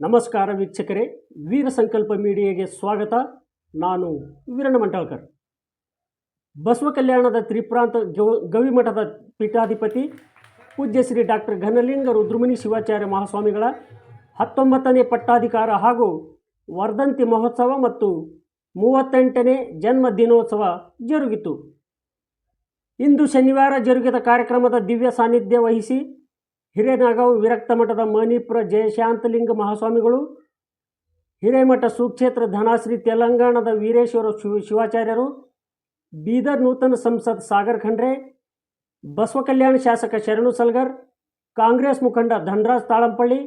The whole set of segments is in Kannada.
ನಮಸ್ಕಾರ ವೀಕ್ಷಕರೇ, ವೀರ ಸಂಕಲ್ಪ ಮೀಡಿಯಾಗೆ ಸ್ವಾಗತ. ನಾನು ವೀರಣ್ಣ ಮಂಟಾಳ್ಕರ್. ಬಸವ ಕಲ್ಯಾಣದ ತ್ರಿಪ್ರಾಂತ ಗವ- ಗವಿಮಠದ ಪೀಠಾಧಿಪತಿ ಪೂಜ್ಯ ಶ್ರೀ ಡಾಕ್ಟರ್ ಘನಲಿಂಗ ರುದ್ರಮುನಿ ಶಿವಾಚಾರ್ಯ ಮಹಾಸ್ವಾಮಿಗಳ ಹತ್ತೊಂಬತ್ತನೇ ಪಟ್ಟಾಧಿಕಾರ ಹಾಗೂ ವರ್ಧಂತಿ ಮಹೋತ್ಸವ ಮತ್ತು ಮೂವತ್ತೆಂಟನೇ ಜನ್ಮ ದಿನೋತ್ಸವ ಜರುಗಿತು. ಇಂದು ಶನಿವಾರ ಜರುಗಿದ ಕಾರ್ಯಕ್ರಮದ ದಿವ್ಯ ಸಾನ್ನಿಧ್ಯ ವಹಿಸಿ ಹಿರೇನಾಗಾಂವ್ ವಿರಕ್ತ ಮಠದ ಮಣಿಪುರ ಜಯಶಾಂತಲಿಂಗ ಮಹಾಸ್ವಾಮಿಗಳು. ಹಿರೇಮಠ ಸುಕ್ಷೇತ್ರ ಧನಾಶ್ರೀ ತೆಲಂಗಾಣದ ವೀರೇಶ್ವರ ಶಿವ ಶಿವಾಚಾರ್ಯರು. ಬೀದರ್ ನೂತನ ಸಂಸದ್ ಸಾಗರ್ ಖಂಡ್ರೆ. ಬಸವ ಕಲ್ಯಾಣ ಶಾಸಕ ಶರಣು ಸಲ್ಗರ್. ಕಾಂಗ್ರೆಸ್ ಮುಖಂಡ ಧನರಾಜ್ ತಾಳಂಪಳ್ಳಿ.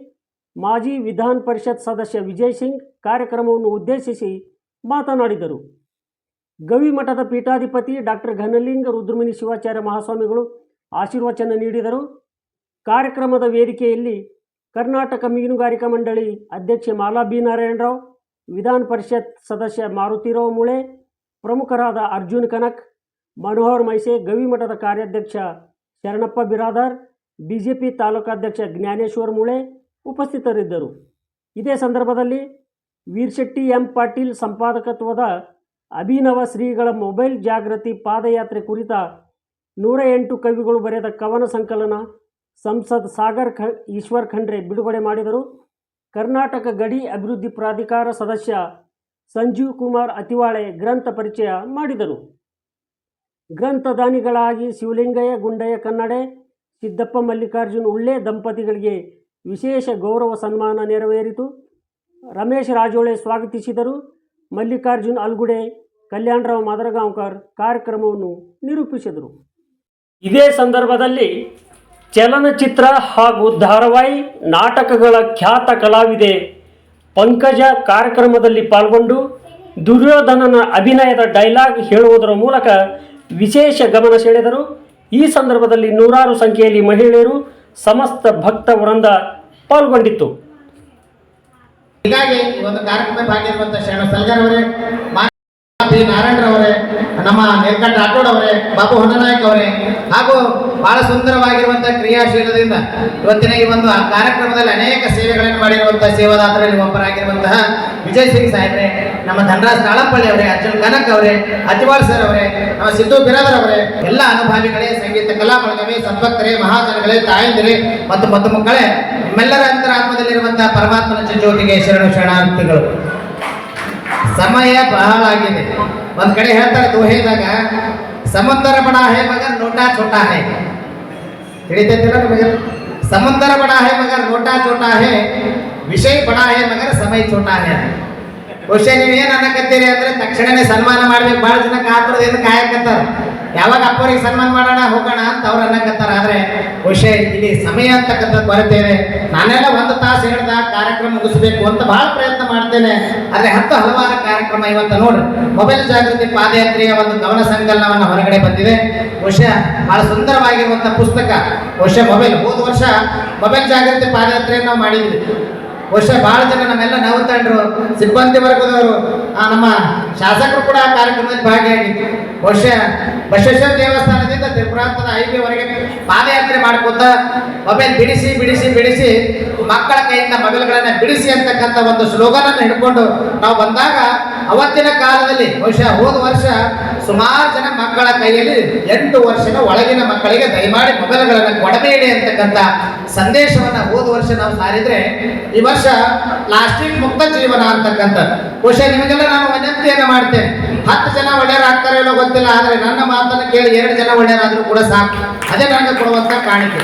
ಮಾಜಿ ವಿಧಾನ ಪರಿಷತ್ ಸದಸ್ಯ ವಿಜಯ್ ಸಿಂಗ್ ಕಾರ್ಯಕ್ರಮವನ್ನು ಉದ್ದೇಶಿಸಿ ಮಾತನಾಡಿದರು. ಗವಿಮಠದ ಪೀಠಾಧಿಪತಿ ಡಾಕ್ಟರ್ ಘನಲಿಂಗ ರುದ್ರಮುನಿ ಶಿವಾಚಾರ್ಯ ಮಹಾಸ್ವಾಮಿಗಳು ಆಶೀರ್ವಚನ ನೀಡಿದರು. ಕಾರ್ಯಕ್ರಮದ ವೇದಿಕೆಯಲ್ಲಿ ಕರ್ನಾಟಕ ಮೀನುಗಾರಿಕಾ ಮಂಡಳಿ ಅಧ್ಯಕ್ಷೆ ಮಾಲಾ ಬಿ ನಾರಾಯಣರಾವ್, ವಿಧಾನ ಪರಿಷತ್ ಸದಸ್ಯ ಮಾರುತಿರಾವ್ ಮುಳೆ ಪ್ರಮುಖರಾದ ಅರ್ಜುನ್ ಕನಕ್, ಮನೋಹರ್ ಮೈಸೆ ಗವಿಮಠದ ಕಾರ್ಯಾಧ್ಯಕ್ಷ ಶರಣಪ್ಪ ಬಿರಾದಾರ್, ಬಿಜೆಪಿ ತಾಲೂಕಾಧ್ಯಕ್ಷ ಜ್ಞಾನೇಶ್ವರ್ ಮುಳೆ ಉಪಸ್ಥಿತರಿದ್ದರು. ಇದೇ ಸಂದರ್ಭದಲ್ಲಿ ವೀರ್ಶೆಟ್ಟಿ ಎಂ ಪಾಟೀಲ್ ಸಂಪಾದಕತ್ವದ ಅಭಿನವ ಶ್ರೀಗಳ ಮೊಬೈಲ್ ಜಾಗೃತಿ ಪಾದಯಾತ್ರೆ ಕುರಿತ ನೂರ ಎಂಟು ಕವಿಗಳು ಬರೆದ ಕವನ ಸಂಕಲನ ಸಂಸದ್ ಸಾಗರ್ ಖ, ಈಶ್ವರ್ ಖಂಡ್ರೆ ಬಿಡುಗಡೆ ಮಾಡಿದರು. ಕರ್ನಾಟಕ ಗಡಿ ಅಭಿವೃದ್ಧಿ ಪ್ರಾಧಿಕಾರ ಸದಸ್ಯ ಸಂಜೀವ್ ಕುಮಾರ್ ಅತಿವಾಳೆ ಗ್ರಂಥ ಪರಿಚಯ ಮಾಡಿದರು. ಗ್ರಂಥದಾನಿಗಳಾಗಿ ಶಿವಲಿಂಗಯ್ಯ, ಗುಂಡಯ್ಯ ಕನ್ನಡೆ, ಸಿದ್ದಪ್ಪ ಮಲ್ಲಿಕಾರ್ಜುನ್ ಉಳ್ಳೆ ದಂಪತಿಗಳಿಗೆ ವಿಶೇಷ ಗೌರವ ಸನ್ಮಾನ ನೆರವೇರಿತು. ರಮೇಶ್ ರಾಜೋಳೆ ಸ್ವಾಗತಿಸಿದರು. ಮಲ್ಲಿಕಾರ್ಜುನ್ ಅಲ್ಗುಡೆ, ಕಲ್ಯಾಣರಾವ್ ಮದರಗಾಂವ್ಕರ್ ಕಾರ್ಯಕ್ರಮವನ್ನು ನಿರೂಪಿಸಿದರು. ಇದೇ ಸಂದರ್ಭದಲ್ಲಿ ಚಲನಚಿತ್ರ ಹಾಗೂ ಧಾರಾವಾಹಿ ನಾಟಕಗಳ ಖ್ಯಾತ ಕಲಾವಿದೆ ಪಂಕಜ ಕಾರ್ಯಕ್ರಮದಲ್ಲಿ ಪಾಲ್ಗೊಂಡು ದುರ್ಯೋಧನನ ಅಭಿನಯದ ಡೈಲಾಗ್ ಹೇಳುವುದರ ಮೂಲಕ ವಿಶೇಷ ಗಮನ ಸೆಳೆದರು. ಈ ಸಂದರ್ಭದಲ್ಲಿ ನೂರಾರು ಸಂಖ್ಯೆಯಲ್ಲಿ ಮಹಿಳೆಯರು ಸಮಸ್ತ ಭಕ್ತ ವೃಂದ ಪಾಲ್ಗೊಂಡಿತ್ತು. ಹೀಗಾಗಿ ಈ ಒಂದು ಕಾರ್ಯಕ್ರಮ ಭಾಗಿರುವಂತಹ ಶರಣ ಸಲ್ಗರ್ ಅವರೇ ಪಿ ನಾರಾಯಣರವರೇ ನಮ್ಮ ನೀಲಕಂಠ ರಾಠೋಡ್ ಅವರೇ, ಬಾಬು ಹೊನ್ನನಾಯಕ್ ಅವರೇ, ಹಾಗೂ ಬಹಳ ಸುಂದರವಾಗಿರುವಂತಹ ಕ್ರಿಯಾಶೀಲದಿಂದ ಇವತ್ತಿನ ಈ ಒಂದು ಕಾರ್ಯಕ್ರಮದಲ್ಲಿ ಅನೇಕ ಸೇವೆಗಳನ್ನು ಮಾಡಿರುವಂತಹ ಸೇವಾದಾತರಲ್ಲಿ ಒಬ್ಬರಾಗಿರುವಂತಹ ವಿಜಯ್ ಸಿಂಗ್ ಸಾಹೇಬ್ರೆ, ನಮ್ಮ ಧನರಾಜ್ ತಾಳಪ್ಪಳ್ಳಿ ಅವರೇ, ಅರ್ಜುನ್ ಕನಕ್ ಅವರೇ, ಅಜ್ವಾಳ್ ಸರ್ ಅವರೇ, ನಮ್ಮ ಸಿದ್ದು ಬಿರಾದರ್ ಅವರೇ, ಎಲ್ಲ ಅನುಭಾವಿಗಳೇ, ಸಂಗೀತ ಕಲಾ ಬಳಗವೇ ಸದ್ಭಕ್ತರೇ ಮಹಾಜನಗಳೇ, ತಾಯಂದಿರೇ, ಮತ್ತು ಮತ್ತು ಮಕ್ಕಳೇ ನಿಮ್ಮೆಲ್ಲರ ಅಂತರಾತ್ಮದಲ್ಲಿರುವಂತಹ ಪರಮಾತ್ಮನ ಜ್ಯೋತಿಗೆ ಶರಣು ಶರಣಾರ್ಥಿಗಳು. ಸಮಯ ಬಹಳ ಆಗಿದೆ. ಒಂದ್ ಕಡೆ ಹೇಳ್ತಾರೆ ದೋಹೆದಾಗ ಸಮುದ್ರ ಬಡ ಹೇ ಮಗರ್ ನೋಟಾ ಚೋಟಾ ಹೇ. ತಿಳಿತೈತಿಲ್ಲ ನಿಮಗೆ? ಸಮುದ್ರ ಬಡ ಹೇ ಮಗರ್ ನೋಟಾ ಚೋಟಾ ಹೇ. ವಿಷಯ ಬಡ ಹೇ ಮಗರ್ ಸಮಯ ಚೋಟಾ ಹೇ ಬಹುಶಃ ನೀವು ಏನ್ ಅನ್ನಕತ್ತೀರಿ ಅಂದ್ರೆ ತಕ್ಷಣನೇ ಸನ್ಮಾನ ಮಾಡ್ಬೇಕು. ಬಹಳ ಜನ ಕಾತರದಿಂದ ಕಾಯಕತ್ತಾರ. ಯಾವಾಗ ಅಪ್ಪರಿಗೆ ಸನ್ಮಾನ ಮಾಡೋಣ, ಹೋಗೋಣ ಅಂತ ಅವ್ರು ಅನ್ನಕತ್ತಾರ. ಆದ್ರೆ ಬಹುಶಃ ಇಲ್ಲಿ ಸಮಯ ಅಂತಕ್ಕಂಥದ್ದು ಬರುತ್ತೇವೆ. ನಾನೆಲ್ಲ ಒಂದು ತಾಸು ಹೇಳ್ದ, ಕಾರ್ಯಕ್ರಮ ಮುಗಿಸ್ಬೇಕು ಅಂತ ಬಹಳ ಪ್ರಯತ್ನ ಮಾಡ್ತೇನೆ. ಆದ್ರೆ ಹತ್ತು ಹಲವಾರು ಕಾರ್ಯಕ್ರಮ ಇವತ್ತು ನೋಡ್ರಿ ಮೊಬೈಲ್ ಜಾಗೃತಿ ಪಾದಯಾತ್ರೆಯ ಒಂದು ಗಮನ ಸಂಕಲನವನ್ನು ಹೊರಗಡೆ ಬಂದಿದೆ. ಬಹುಶಃ ಬಹಳ ಸುಂದರವಾಗಿರುವಂತ ಪುಸ್ತಕ. ಬಹುಶಃ ಮೊಬೈಲ್. ಹೋದ ವರ್ಷ ಮೊಬೈಲ್ ಜಾಗೃತಿ ಪಾದಯಾತ್ರೆಯನ್ನು ನಾವು ಮಾಡಿದ್ವಿ. ಬಹುಶಃ ಬಹಳ ಜನ ನಮ್ಮೆಲ್ಲ ನವತಂಡ್ರು ಸಿಬ್ಬಂದಿ ವರ್ಗದವರು. ನಮ್ಮ ಶಾಸಕರು ಕೂಡ ಆ ಕಾರ್ಯಕ್ರಮದಲ್ಲಿ ಭಾಗಿಯಾಗಿ ವರ್ಷ ಬಸವೇಶ್ವರ ದೇವಸ್ಥಾನದಿಂದ ತ್ರಿಪುರಾಂತದ ಐಬಿವರೆಗೆ ಪಾದಯಾತ್ರೆ ಮಾಡ್ಕೊತ ಮೊಬೈಲ್ ಬಿಡಿಸಿ ಬಿಡಿಸಿ ಬಿಡಿಸಿ ಮಕ್ಕಳ ಕೈಯಿಂದ ಮೊಬೈಲ್ಗಳನ್ನ ಬಿಡಿಸಿ ಅಂತಕ್ಕಂಥ ಒಂದು ಸ್ಲೋಗನ್ ಅನ್ನು ಹಿಡ್ಕೊಂಡು ನಾವು ಬಂದಾಗ ಅವತ್ತಿನ ಕಾಲದಲ್ಲಿ ಬಹುಶಃ ಹೋದ ವರ್ಷ ಸುಮಾರು ಜನ ಮಕ್ಕಳ ಕೈಯಲ್ಲಿ ಎಂಟು ವರ್ಷದ ಒಳಗಿನ ಮಕ್ಕಳಿಗೆ ದಯಮಾಡಿ ಮೊಬೈಲ್ಗಳನ್ನು ಕೊಡಬೇಡಿ ಅಂತಕ್ಕಂಥ ಸಂದೇಶವನ್ನ ಹೋದ ವರ್ಷ ನಾವು ಸಾರಿದ್ರೆ ಈ ವರ್ಷ ಪ್ಲಾಸ್ಟಿಕ್ ಮುಕ್ತ ಜೀವನ ಅಂತಕ್ಕಂಥದ್ದು. ಬಹುಶಃ ನಿಮಗೆಲ್ಲ ನಾನು ವಿನಂತಿಯನ್ನು ಮಾಡ್ತೇನೆ. ಹತ್ತು ಜನ ಒಳ್ಳೆಯರಾಗ್ತಾರೆ ಇಲ್ಲೋ ಗೊತ್ತಿಲ್ಲ, ಆದರೆ ನನ್ನ ಮಾತನ್ನು ಕೇಳಿ ಎರಡು ಜನ ಒಳ್ಳೆಯರಾದರೂ ಕೂಡ ಸಾಕು. ಅದೇ ನನಗೆ ಕೊಡುವಂತ ಕಾಣಿಕೆ.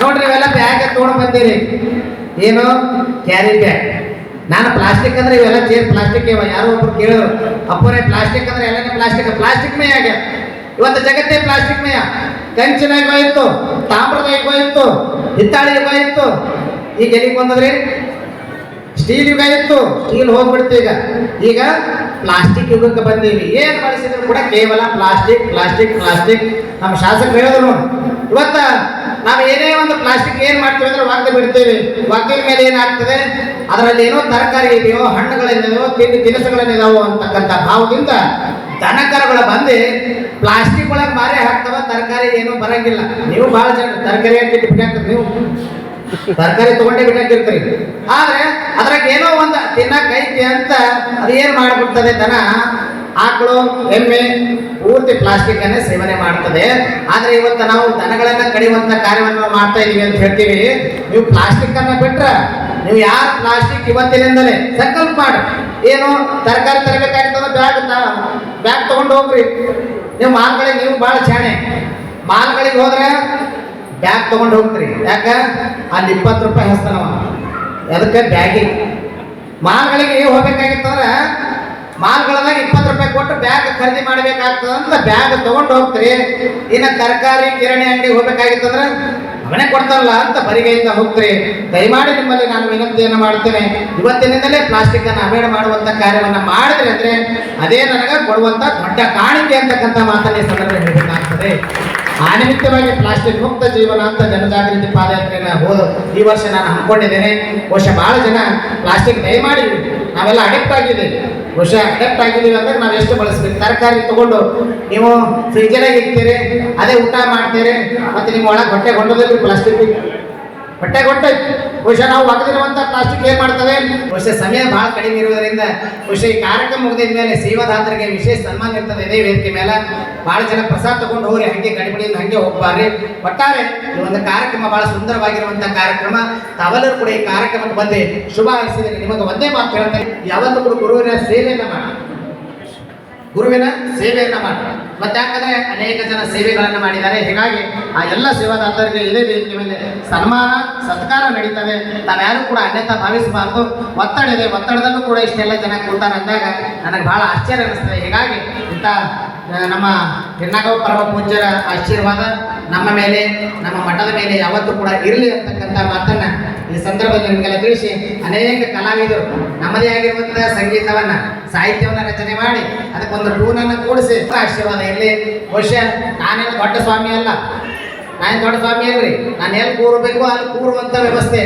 ನೋಡ್ರಿ ಇವೆಲ್ಲ ಬ್ಯಾಗ್ ತೊಗೊಂಡು ಬಂದಿರಿ. ಏನು? Carry bag. ನಾನು ಪ್ಲಾಸ್ಟಿಕ್ ಅಂದ್ರೆ ಇವೆಲ್ಲ ಚೇರ್ ಪ್ಲಾಸ್ಟಿಕ್ ಇವ, ಯಾರೋ ಒಬ್ರು ಕೇಳಿದ್ರು. ಅಪ್ಪರೇ ಪ್ಲಾಸ್ಟಿಕ್ ಅಂದ್ರೆ ಎಲ್ಲನೇ ಪ್ಲಾಸ್ಟಿಕ್ ಪ್ಲಾಸ್ಟಿಕ್ ಮೇ ಆಗ್ಯ ಇವತ್ತು ಜಗತ್ತೇ ಪ್ಲಾಸ್ಟಿಕ್ ಮಯ. ಕಂಚಿನ ಯುಗ ಇತ್ತು, ತಾಮ್ರದ ಯುಗ ಇತ್ತು, ಹಿತ್ತಾಳಿ ಯುಗ ಈಗ ಎಲ್ಲಿಗೆ ಬಂದದ್ರಿ? ಸ್ಟೀಲ್ ಯುಗ ಇತ್ತು, ಸ್ಟೀಲ್ ಹೋಗ್ಬಿಡ್ತು ಈಗ. ಈಗ ಪ್ಲಾಸ್ಟಿಕ್ ಯುಗಕ್ಕೆ ಬಂದೀವಿ. ಏನ್ ಬಳಸಿದ್ರು ಕೂಡ ಕೇವಲ ಪ್ಲಾಸ್ಟಿಕ್ ಪ್ಲಾಸ್ಟಿಕ್ ಪ್ಲಾಸ್ಟಿಕ್ ನಮ್ಮ ಶಾಸಕರು ಹೇಳಿದ್ರು ಇವತ್ತ ನಾವು ಏನೇ ಒಂದು ಪ್ಲಾಸ್ಟಿಕ್ ಏನು ಮಾಡ್ತೀವಿ ಅಂದ್ರೆ ಒಗ್ದು ಬಿಡ್ತೇವೆ. ಒಗ್ಗಿನ ಮೇಲೆ ಏನಾಗ್ತದೆ? ಅದರಲ್ಲಿ ಏನೋ ತರಕಾರಿ ಇದೆಯೋ ಹಣ್ಣುಗಳಿದೆಯೋ ತಿಂಡಿ ತಿನಿಸುಗಳೇನಿದಾವೋ ಅಂತಕ್ಕಂಥ ಭಾವದಿಂದ ದನಕರಗಳು ಬಂದು ಪ್ಲಾಸ್ಟಿಕ್ ಒಳಗೆ ಮಾರಿ ಹಾಕ್ತವ, ತರಕಾರಿ ಏನೂ ಬರಂಗಿಲ್ಲ. ನೀವು ಬಹಳ ಜನ ತರಕಾರಿ ಹಾಕಿ ಬಿಟ್ಟು ನೀವು? ತರಕಾರಿ ತಗೊಂಡೇ ಬಿಟ್ಟಾಕಿರ್ತೀರಿ ಆದ್ರೆ ಅದ್ರಾಗ ಏನೋ ಒಂದು ತಿನ್ನಕ್ ಐತಿ ಅಂತ ಅದೇನ್ ಮಾಡ್ಬಿಡ್ತದೆ ದನ ಆಕಳು ಎಮ್ಮೆ ಪೂರ್ತಿ ಪ್ಲಾಸ್ಟಿಕ್ ಅನ್ನೇ ಸೇವನೆ ಮಾಡ್ತದೆ. ಆದ್ರೆ ಇವತ್ತು ನಾವು ದನಗಳನ್ನ ಕಡಿಯುವಂತ ಕಾರ್ಯವನ್ನು ಮಾಡ್ತಾ ಇದೀವಿ ಅಂತ ಹೇಳ್ತೀವಿ. ನೀವು ಪ್ಲಾಸ್ಟಿಕ್ ಅನ್ನ ಬಿಟ್ರ ನೀವು ಯಾರು ಪ್ಲಾಸ್ಟಿಕ್ ಇವತ್ತಿನಿಂದಲೇ? ಸಂಕಲ್ಪ ಮಾಡಿ ಏನು ತರಕಾರಿ ತರಬೇಕಾಗಿತ್ತು ಬ್ಯಾಗ್ ಬ್ಯಾಗ್ ತಗೊಂಡು ಹೋಗ್ರಿ. ನೀವು ಮಾಲ್ಗಳಿಗೆ, ನೀವು ಭಾಳ ಶಾಣೆ ಮಾಲ್ಗಳಿಗೆ ಹೋದ್ರೆ ಬ್ಯಾಗ್ ತಗೊಂಡು ಹೋಗ್ತೀರಿ ಯಾಕ? ಅಲ್ಲಿ ಇಪ್ಪತ್ತು ರೂಪಾಯಿ ಹಸ್ತಾನವ. ಅದಕ್ಕೆ ಬ್ಯಾಗಿ ಮಾಲ್ಗಳಿಗೆ ಹೋಗ್ಬೇಕಾಗಿತ್ತಂದ್ರೆ ಮಾಲ್ಗಳದಾಗ ಇಪ್ಪತ್ತು ರೂಪಾಯಿ ಕೊಟ್ಟು ಬ್ಯಾಗ್ ಖರೀದಿ ಮಾಡ್ಬೇಕಾಗ್ತದಂತ ಬ್ಯಾಗ್ ತಗೊಂಡು ಹೋಗ್ತೀರಿ. ಇನ್ನು ತರಕಾರಿ, ಕಿರಾಣಿ ಅಂಗಡಿಗೆ ಹೋಗ್ಬೇಕಾಗಿತ್ತಂದ್ರೆ ಮನೆ ಕೊಡ್ತಾರಲ್ಲ ಅಂತ ಬರಿಗೆಯಿಂದ ಹೋಗ್ತೀರಿ. ದಯಮಾಡಿ ನಿಮ್ಮಲ್ಲಿ ನಾನು ವಿನಂತಿಯನ್ನು ಮಾಡ್ತೇನೆ. ಇವತ್ತಿನಿಂದಲೇ ಪ್ಲಾಸ್ಟಿಕ್ ಅನ್ನು ಮಾಡುವಂಥ ಮಾಡುವಂತ ಕಾರ್ಯವನ್ನು ಮಾಡಿದ್ರೆ ಅಂದ್ರೆ ಅದೇ ನನಗೆ ಕೊಡುವಂತ ದೊಡ್ಡ ಕಾಣಿಕೆ ಅಂತಕ್ಕಂಥ ಮಾತನ್ನೇ ಸಂದರ್ಭ ಹೇಳಬೇಕಾಗ್ತದೆ. ಆ ನಿಮಿತ್ತವಾಗಿ ಪ್ಲಾಸ್ಟಿಕ್ ಮುಕ್ತ ಜೀವನ ಅಂತ ಜನಜಾಗೃತಿ ಪಾದಯಾತ್ರೆನ ಹೋದ ಈ ವರ್ಷ ನಾನು ಹಮ್ಮಿಕೊಂಡಿದ್ದೇನೆ. ಬಹುಶಃ ಬಹಳ ಜನ ಪ್ಲಾಸ್ಟಿಕ್ ದಯಮಾಡಿ ನಾವೆಲ್ಲ ಅಡಿಕ್ಟ್ ಆಗಿದ್ದೀವಿ. ಬಹುಶಃ ಅಡಾಪ್ಟ್ ಆಗಿದ್ದೀವಿ ಅಂದ್ರೆ ನಾವು ಎಷ್ಟು ಬಳಸ್ಬೇಕು? ತರಕಾರಿ ತಗೊಂಡು ನೀವು ಫ್ರಿಜ್ಜಾಗ ಇಡ್ತೀರಿ, ಅದೇ ಊಟ ಮಾಡ್ತೀರಿ, ಮತ್ತು ನಿಮ್ಮ ಒಳಗೆ ಹೊಟ್ಟೆ ಹೊಂಡೋದಿರಿ ಪ್ಲಾಸ್ಟಿಕ್ ಹೊಟ್ಟೆ ಕೊಟ್ಟೆ. ಬಹುಶಃ ನಾವು ಒಗೆದಿರುವಂತ ಪ್ಲಾಸ್ಟಿಕ್ ಏನ್ ಮಾಡ್ತವೆ? ಬಹುಶಃ ಸಮಯ ಬಹಳ ಕಡಿಮೆ ಇರುವುದರಿಂದ, ಬಹುಶಃ ಈ ಕಾರ್ಯಕ್ರಮ ಮುಗಿದ ಮೇಲೆ ಸೇವಾದಾತರಿಗೆ ವಿಶೇಷ ಸನ್ಮಾನ ಇರ್ತದೆ ಇದೇ ವೇದಿಕೆ ಮೇಲೆ. ಬಹಳ ಜನ ಪ್ರಸಾದ ತಗೊಂಡು ಹೋಗ್ರಿ, ಹಂಗೆ ಗಡಿಬಿಡಿಯಿಂದ ಹಂಗೆ ಹೋಗ್ಬಾರ್ರಿ. ಒಟ್ಟಾರೆ, ಈ ಒಂದು ಕಾರ್ಯಕ್ರಮ ಬಹಳ ಸುಂದರವಾಗಿರುವಂತ ಕಾರ್ಯಕ್ರಮ. ತಾವೆಲ್ಲರೂ ಕೂಡ ಈ ಕಾರ್ಯಕ್ರಮಕ್ಕೆ ಬಂದು ಶುಭ ಹಾರಿಸಿದರೆ ನಿಮಗೆ ಒಂದೇ ಮಾತು ಹೇಳ್ತೇನೆ. ಯಾವತ್ತೂ ಕೂಡ ಗುರುವಿನ ಸೇವೆಯನ್ನು ಮಾಡಿ ಗುರುವಿನ ಸೇವೆಯನ್ನು ಮಾಡಿ ಮತ್ತೆ ಯಾಕಂದ್ರೆ ಅನೇಕ ಜನ ಸೇವೆಗಳನ್ನು ಮಾಡಿದ್ದಾರೆ. ಹೀಗಾಗಿ ಆ ಎಲ್ಲ ಸೇವಾದಾತರಿಗೆ ಇದೇ ವೇದಿಕೆ ಮೇಲೆ ಸನ್ಮಾನ, ಸತ್ಕಾರ ನಡೀತದೆ. ತಾವ್ಯಾರು ಕೂಡ ಅನ್ಯತಾ ಭಾವಿಸಬಾರ್ದು. ಒತ್ತಡ ಇದೆ. ಒತ್ತಡದಲ್ಲೂ ಕೂಡ ಇಷ್ಟೆಲ್ಲ ಜನ ಕೂತಾರ ಅಂದಾಗ ನನಗೆ ಬಹಳ ಆಶ್ಚರ್ಯ ಅನಿಸ್ತದೆ ಹೀಗಾಗಿ ಇಂಥ ನಮ್ಮ ಹಿರ್ನಾಗವ ಪರಮ ಪೂಜ್ಯರ ಆಶೀರ್ವಾದ ನಮ್ಮ ಮೇಲೆ, ನಮ್ಮ ಮಠದ ಮೇಲೆ ಯಾವತ್ತೂ ಕೂಡ ಇರಲಿ ಅಂತಕ್ಕಂಥ ಮಾತನ್ನ ಈ ಸಂದರ್ಭದಲ್ಲಿ ನಿಮಗೆಲ್ಲ ತಿಳಿಸಿ ಅನೇಕ ಕಲಾವಿದರು ನಮ್ಮದೇ ಆಗಿರುವಂತಹ ಸಂಗೀತವನ್ನ, ಸಾಹಿತ್ಯವನ್ನ ರಚನೆ ಮಾಡಿ ಅದಕ್ಕೊಂದು ಟೂನನ್ನು ಕೂಡಿಸಿ. ಆಶೀರ್ವಾದ ಇಲ್ಲಿ ಬಹುಶಃ ನಾನೇನು ದೊಡ್ಡ ಸ್ವಾಮಿ ಅಲ್ಲ. ನಾನು ದೊಡ್ಡ ಸ್ವಾಮಿ ಅಲ್ರಿ? ನಾನು ಎಲ್ಲಿ ಕೂರಬೇಕು ಅಲ್ಲಿ ಕೂರುವಂಥ ವ್ಯವಸ್ಥೆ.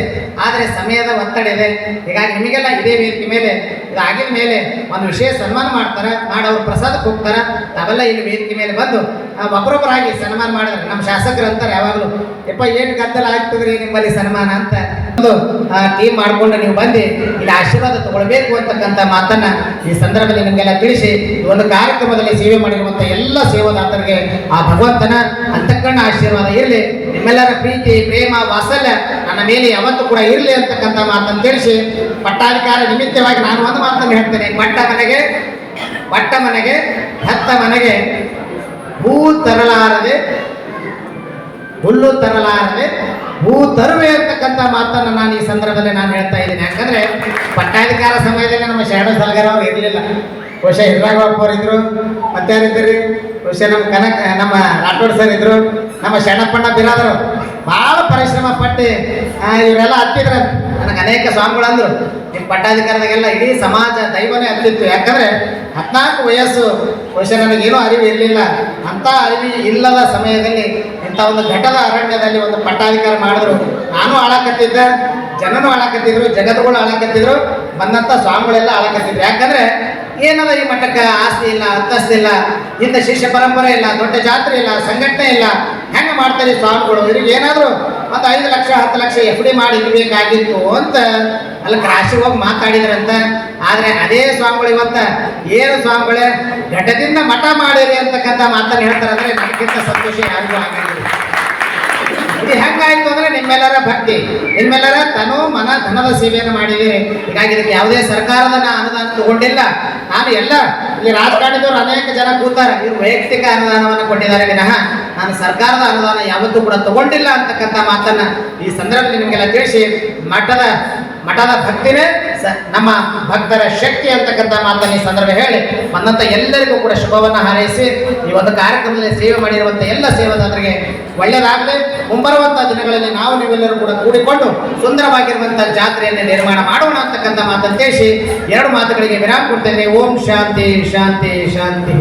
ಆದರೆ ಸಮಯದ ಒತ್ತಡ ಇದೆ. ಹೀಗಾಗಿ ನಿಮಗೆಲ್ಲ ಇದೇ ವೇದಿಕೆ ಮೇಲೆ ಇದಾಗಿದ ಮೇಲೆ ಒಂದು ವಿಶೇಷ ಸನ್ಮಾನ ಮಾಡ್ತಾರೆ, ಮಾಡೋರು ಪ್ರಸಾದಕ್ಕೆ ಹೋಗ್ತಾರೆ. ತಾವೆಲ್ಲ ಇಲ್ಲಿ ವೇದಿಕೆ ಮೇಲೆ ಬಂದು ಒಬ್ಬರೊಬ್ಬರಾಗಿ ಸನ್ಮಾನ ಮಾಡಿದ್ರೆ ನಮ್ಮ ಶಾಸಕರು ಅಂತಾರೆ ಯಾವಾಗಲೂ, ಯಪ್ಪ, ಏನು ಗದ್ದಲ ಆಗ್ತದ್ರಿ ನಿಮ್ಮಲ್ಲಿ ಸನ್ಮಾನ? ಅಂತ. ಟೀಮ್ ಮಾಡಿಕೊಂಡು ನೀವು ಬಂದು ಇಲ್ಲಿ ಆಶೀರ್ವಾದ ತಗೊಳ್ಬೇಕು ಅಂತಕ್ಕಂಥ ಮಾತನ್ನ ಈ ಸಂದರ್ಭದಲ್ಲಿ ನಿಮಗೆಲ್ಲ ತಿಳಿಸಿ ಒಂದು ಕಾರ್ಯಕ್ರಮದಲ್ಲಿ ಸೇವೆ ಮಾಡಿರುವಂತ ಎಲ್ಲ ಸೇವಾದಾತರಿಗೆ ಆ ಭಗವಂತನ ಅಂತಕ್ಕಣ್ಣ ಆಶೀರ್ವಾದ ಇರಲಿ. ನಿಮ್ಮೆಲ್ಲರ ಪ್ರೀತಿ, ಪ್ರೇಮ, ವಾತ್ಸಲ್ಯ ನನ್ನ ಮೇಲೆ ಯಾವತ್ತು ಕೂಡ ಇರಲಿ ಅಂತಕ್ಕಂಥ ಮಾತನ್ನು ತಿಳಿಸಿ, ಪಟ್ಟಾಧಿಕಾರ ನಿಮಿತ್ತವಾಗಿ ನಾನು ಒಂದು ಮಾತನ್ನು ಹೇಳ್ತೇನೆ. ಪಟ್ಟ ಮನೆಗೆ ಪಟ್ಟ ಮನೆಗೆ, ಹತ್ತ ಮನೆಗೆ ಹೂ ತರಲಾರದೆ, ಹುಲ್ಲು ತರಲಾರದೆ ಹೂ ತರುವೆ ಅಂತಕ್ಕಂಥ ಮಾತನ್ನು ನಾನು ಈ ಸಂದರ್ಭದಲ್ಲಿ ನಾನು ಹೇಳ್ತಾ ಇದ್ದೀನಿ. ಯಾಕಂದ್ರೆ ಪಟ್ಟಾಧಿಕಾರ ಸಮಯದಲ್ಲಿ ನಮ್ಮ ಶಾಡೋ ಸಲಗರ ಅವರು ಇರಲಿಲ್ಲ. ಬಹುಶಃ ಹಿರಾಗಪ್ಪ ಅವರು ಇದ್ದರು ಮತ್ತೆ ಮತ್ತಾರಿದ್ರಿ ಬಹುಶಃ ನಮ್ಮ ಕನಕ, ನಮ್ಮ ರಾಠೋಡ್ ಸರ್ ಇದ್ರು, ನಮ್ಮ ಶರಣಪ್ಪಣ್ಣ ಬಿರಾದರು. ಭಾಳ ಪರಿಶ್ರಮ ಪಟ್ಟು ಇವರೆಲ್ಲ ಹತ್ತಿದ್ರ. ನನಗೆ ಅನೇಕ ಸ್ವಾಮಿಗಳು ಅಂದರು ನಿಮ್ಮ ಪಟ್ಟಾಧಿಕಾರದಾಗೆಲ್ಲ ಇಡೀ ಸಮಾಜ ದೈವನೇ ಹತ್ತಿತ್ತು ಯಾಕಂದರೆ ಹದಿನಾಲ್ಕು ವಯಸ್ಸು ಬಹುಶಃ ನನಗೇನೂ ಅರಿವು ಇರಲಿಲ್ಲ. ಅಂಥ ಅರಿವು ಇಲ್ಲದ ಸಮಯದಲ್ಲಿ ಇಂಥ ಒಂದು ಘಟದ ಅರಣ್ಯದಲ್ಲಿ ಒಂದು ಪಟ್ಟಾಧಿಕಾರ ಮಾಡಿದ್ರು. ನಾನು ಆಳಕತ್ತಿದ್ದೆ ಜನನೂ ಆಳಕತ್ತಿದ್ರು ಜಗತ್ತುಗಳು ಆಳಕತ್ತಿದ್ರು ಬಂದಂಥ ಸ್ವಾಮಿಗಳೆಲ್ಲ ಆಳಕತ್ತಿದ್ರು ಯಾಕಂದರೆ ಏನದ ಈ ಮಠಕ್ಕೆ ಆಸ್ತಿ ಇಲ್ಲ ಅಂತಸ್ತಿಲ್ಲ ಇಂಥ ಶಿಷ್ಯ ಪರಂಪರೆ ಇಲ್ಲ, ದೊಡ್ಡ ಜಾತ್ರೆ ಇಲ್ಲ, ಸಂಘಟನೆ ಇಲ್ಲ. ಹೆಂಗೆ ಮಾಡ್ತಾರೆ ಸ್ವಾಮಿಗಳು? ಇವ್ರಿಗೆ ಏನಾದರೂ ಒಂದು ಐದು ಲಕ್ಷ, ಹತ್ತು ಲಕ್ಷ ಎಫ್ ಡಿ ಮಾಡಿ ಇಡಬೇಕಾಗಿತ್ತು ಅಂತ ಅಲ್ಲಿ ರಾಶಿ ಹೋಗಿ ಮಾತಾಡಿದ್ರಂತ. ಆದರೆ ಅದೇ ಸ್ವಾಮಿಗಳು ಇವತ್ತ, ಏನು ಸ್ವಾಮಿಗಳೇ, ಘಟದಿಂದ ಮಠ ಮಾಡಿರಿ ಅಂತಕ್ಕಂಥ ಮಾತನ್ನು ಹೇಳ್ತಾರೆ ಅಂದರೆ ನನಗಿಂತ ಸಂತೋಷ ಯಾರಿಗೂ ಆಗಿಲ್ಲ ಇದು ಹೆಂಗಾಯ್ತು ಅಂದ್ರೆ ನಿಮ್ಮೆಲ್ಲರ ಭಕ್ತಿ ನಿಮ್ಮೆಲ್ಲರ ತನು ಮನ ಧನದ ಸೇವೆಯನ್ನು ಮಾಡಿದ್ದೀರಿ. ಹೀಗಾಗಿ ಇದಕ್ಕೆ ಯಾವುದೇ ಸರ್ಕಾರದ ಅನುದಾನ ತಗೊಂಡಿಲ್ಲ. ನಾನು ಎಲ್ಲ ಇಲ್ಲಿ ರಾಜಕಾರಣದವರು ಅನೇಕ ಜನ ಕೂತಾರೆ. ಇವರು ವೈಯಕ್ತಿಕ ಅನುದಾನವನ್ನು ಕೊಟ್ಟಿದ್ದಾರೆ. ವಿನಃ ನಾನು ಸರ್ಕಾರದ ಅನುದಾನ ಯಾವತ್ತೂ ಕೂಡ ತಗೊಂಡಿಲ್ಲ ಅಂತಕ್ಕಂಥ ಮಾತನ್ನ ಈ ಸಂದರ್ಭದಲ್ಲಿ ನಿಮಗೆಲ್ಲ ತಿಳಿಸಿ ಮಠದ ಮಠದ ಭಕ್ತಿನೇ ನಮ್ಮ ಭಕ್ತರ ಶಕ್ತಿ ಅಂತಕ್ಕಂಥ ಮಾತನ್ನು ಈ ಸಂದರ್ಭ ಹೇಳಿ. ಬಂದಂಥ ಎಲ್ಲರಿಗೂ ಕೂಡ ಶುಭವನ್ನು ಹಾರೈಸಿ, ಈ ಒಂದು ಕಾರ್ಯಕ್ರಮದಲ್ಲಿ ಸೇವೆ ಮಾಡಿರುವಂಥ ಎಲ್ಲ ಸೇವಾದಾರರಿಗೆ ಒಳ್ಳೆಯದಾಗಲಿ. ಮುಂಬರುವಂಥ ದಿನಗಳಲ್ಲಿ ನಾವು ನೀವೆಲ್ಲರೂ ಕೂಡ ಕೂಡಿಕೊಂಡು ಸುಂದರವಾಗಿರುವಂಥ ಜಾತ್ರೆಯನ್ನು ನಿರ್ಮಾಣ ಮಾಡೋಣ ಅಂತಕ್ಕಂಥ ಮಾತನ್ನು ತಿಳಿಸಿ, ಎರಡು ಮಾತುಗಳಿಗೆ ವಿರಾಮ ಕೊಡ್ತೇನೆ. ಓಂ ಶಾಂತಿ ಶಾಂತಿ ಶಾಂತಿ.